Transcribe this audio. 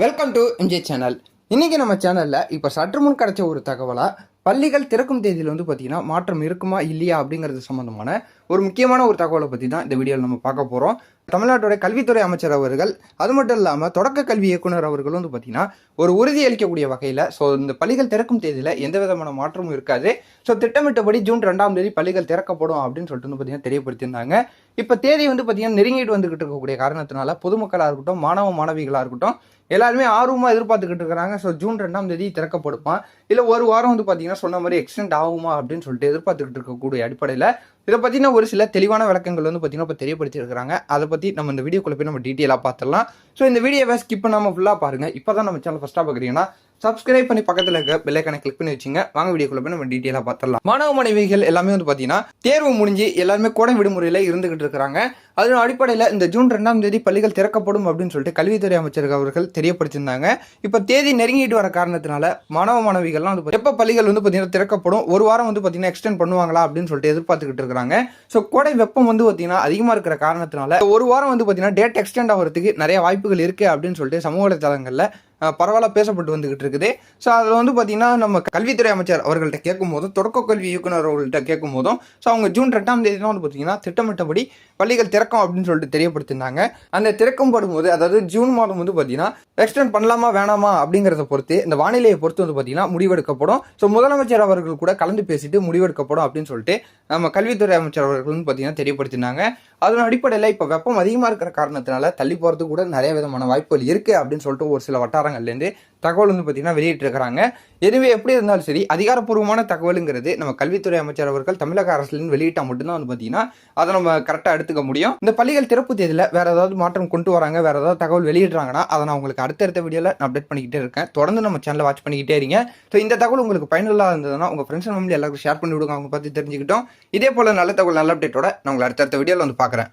Welcome to MJ channel இன்றைக்கி நம்ம சேனலில் இப்போ சற்று முன் கிடைச்ச ஒரு தகவலாக பள்ளிகள் திறக்கும் தேதியில் வந்து பார்த்தீங்கன்னா மாற்றம் இருக்குமா இல்லையா அப்படிங்கிறது சம்மந்தமான ஒரு முக்கியமான ஒரு தகவலை பற்றி தான் இந்த வீடியோவில் நம்ம பார்க்க போகிறோம் தமிழ்நாட்டுடைய கல்வித்துறை அமைச்சர் அவர்கள் அது மட்டும் இல்லாமல் தொடக்க கல்வி இயக்குனர் அவர்கள் வந்து பார்த்தீங்கன்னா ஒரு உறுதி அளிக்கக்கூடிய வகையில் ஸோ இந்த பள்ளிகள் திறக்கும் தேதியில் எந்த விதமான மாற்றமும் இருக்காது. ஸோ திட்டமிட்டபடி ஜூன் ரெண்டாம் தேதி பள்ளிகள் திறக்கப்படும் அப்படின்னு சொல்லிட்டு வந்து பார்த்தீங்கன்னா தெரியப்படுத்தியிருந்தாங்க. இப்போ தேதி வந்து பார்த்தீங்கன்னா நெருங்கிட்டு வந்துகிட்டு இருக்கக்கூடிய காரணத்தினால பொதுமக்களாக இருக்கட்டும் மாணவ மாணவிகளாக இருக்கட்டும் எல்லாருமே ஆர்வமாக எதிர்பார்த்துக்கிட்டு இருக்கிறாங்க. ஸோ ஜூன் ரெண்டாம் தேதி திறக்கப்படுமா. இல்லை ஒரு வாரம் வந்து பார்த்தீங்கன்னா சொன்ன மாதிரி எக்ஸ்டெண்ட் ஆகுமா அப்படின்னு சொல்லிட்டு எதிர்பார்த்துக்கிட்டு இருக்கக்கூடிய அடிப்படையில் இதை பற்றின ஒரு சில தெளிவான விளக்கங்கள் வந்து பார்த்தீங்கன்னா இப்போ தெரியப்படுத்தியிருக்கிறாங்க. அதை பற்றி நம்ம இந்த வீடியோக்குள்ள போய் நம்ம டீட்டெயிலாக பார்த்துடலாம் ஸோ இந்த வீடியோவை ஸ்கிப் பண்ணாமல் ஃபுல்லாக பாருங்கள் இப்போ தான் நம்ம சேனல் ஃபஸ்ட்டாக பார்க்குறீங்கன்னா சப்ஸ்கிரைப் பண்ணி பக்கத்தில் இருக்க பெல்லைக்கான கிளிக் பண்ணி வச்சுங்க. வாங்க வீடியோக்குள்ள போய் நம்ம டீட்டெயிலாக பார்த்துடலாம் மாணவ மாணவிகள் எல்லாமே வந்து பார்த்தீங்கன்னா தேர்வு முடிஞ்சு எல்லாருமே கோடை விடுமுறையில் இருந்துகிட்டு இருக்கிறாங்க. அதன் அடிப்படையில் இந்த ஜூன் ரெண்டாம் தேதி பள்ளிகள் திறக்கப்படும் அப்படின்னு சொல்லிட்டு கல்வித்துறை அமைச்சர் அவர்கள் தெரியப்படுத்தியிருந்தாங்க. இப்போ தேதி நெருங்கிட்டு வர காரணத்தினால மாணவ மாணவிகள்லாம் வந்து எப்போ பள்ளிகள் வந்து பார்த்தீங்கன்னா திறக்கப்படும்? ஒரு வாரம் வந்து பார்த்தீங்கன்னா எக்ஸ்டெண்ட் பண்ணுவாங்களா அப்படின்னு சொல்லிட்டு எதிர்பார்த்துக்கிட்டு இருக்காங்க ஸோ கோடை வெப்பம் வந்து பார்த்தீங்கன்னா அதிகமாக இருக்கிற காரணத்தினால ஒரு வாரம் வந்து பார்த்தீங்கன்னா டேட் எக்ஸ்டெண்ட் ஆகிறதுக்கு நிறைய வாய்ப்புகள் இருக்குது அப்படின்னு சொல்லிட்டு சமூக வலைதளங்களில் பரவாயில்ல பரவலாக பேசப்பட்டு வந்துகிட்டு இருக்குது. ஸோ அதில் வந்து பார்த்தீங்கன்னா நம்ம கல்வித்துறை அமைச்சர் அவர்கள்ட்ட கேட்கும் போதும் தொடக்க கல்வி இயக்குனர் அவர்கள்ட்ட கேட்கும் போதும் ஸோ அவங்க ஜூன் ரெண்டாம் தேதி தான் வந்து பார்த்தீங்கன்னா திட்டமிட்டபடி பள்ளிகள் திறக்கும் அப்படின்னு சொல்லிட்டு தெரியப்படுத்தியிருந்தாங்க. அந்த திறக்கும் படும்போது அதாவது ஜூன் மாதம் வந்து பார்த்தீங்கன்னா எக்ஸ்டெண்ட் பண்ணலாமா வேணாமா அப்படிங்கிறத பொறுத்து இந்த வானிலையை பொறுத்து வந்து பார்த்தீங்கன்னா முடிவெடுக்கப்படும். ஸோ முதலமைச்சர் அவர்கள் கூட கலந்து பேசிட்டு முடிவெடுக்கப்படும் அப்படின்னு சொல்லிட்டு நம்ம கல்வித்துறை அமைச்சர் அவர்கள் பார்த்தீங்கன்னா தெரியப்படுத்தினாங்க அதன் அடிப்படையில் இப்போ வெப்பம் அதிகமாக இருக்கிற காரணத்தினால தள்ளி போகிறதுக்கு கூட நிறைய விதமான வாய்ப்புகள் இருக்குது அப்படின்னு சொல்லிட்டு ஒரு சில வட்டாரங்கள்லேருந்து தகவல் வந்து பார்த்தீங்கன்னா வெளியிட்டிருக்கிறாங்க. எதுவே எப்படி இருந்தாலும் சரி அதிகாரப்பூர்வமான தகவலுங்கிறது நம்ம கல்வித்துறை அமைச்சர் அவர்கள் தமிழக அரசுலேருந்து வெளியிட்டால் மட்டும்தான் வந்து பார்த்தீங்கன்னா அதை நம்ம கரெக்டாக எடுத்துக்க முடியும். இந்த பள்ளிகள் திறப்பு தேதியில் வேற ஏதாவது மாற்றம் கொண்டு வராங்க வேற ஏதாவது தகவல் வெளியிடுறாங்கன்னா அதை நான் உங்களுக்கு அடுத்தடுத்த வீடியோவில் நான் அப்டேட் பண்ணிக்கிட்டே இருக்கேன். தொடர்ந்து நம்ம சேனலை வாட்ச் பண்ணிக்கிட்டே இருங்க. ஸோ இந்த தகவல் உங்களுக்கு பயனுள்ளதாக இருந்ததுன்னா உங்கள் ஃப்ரெண்ட்ஸ் ஃபேமிலி எல்லாருக்கும் ஷேர் பண்ணி விடுங்க. அவங்க பார்த்து தெரிஞ்சுக்கிட்டோம். இதே போல் நல்ல தகவல் நல்ல அப்டேட்டோட நான் உங்களை அடுத்தடுத்த வீடியோவில் வந்து பார்க்குறேன்.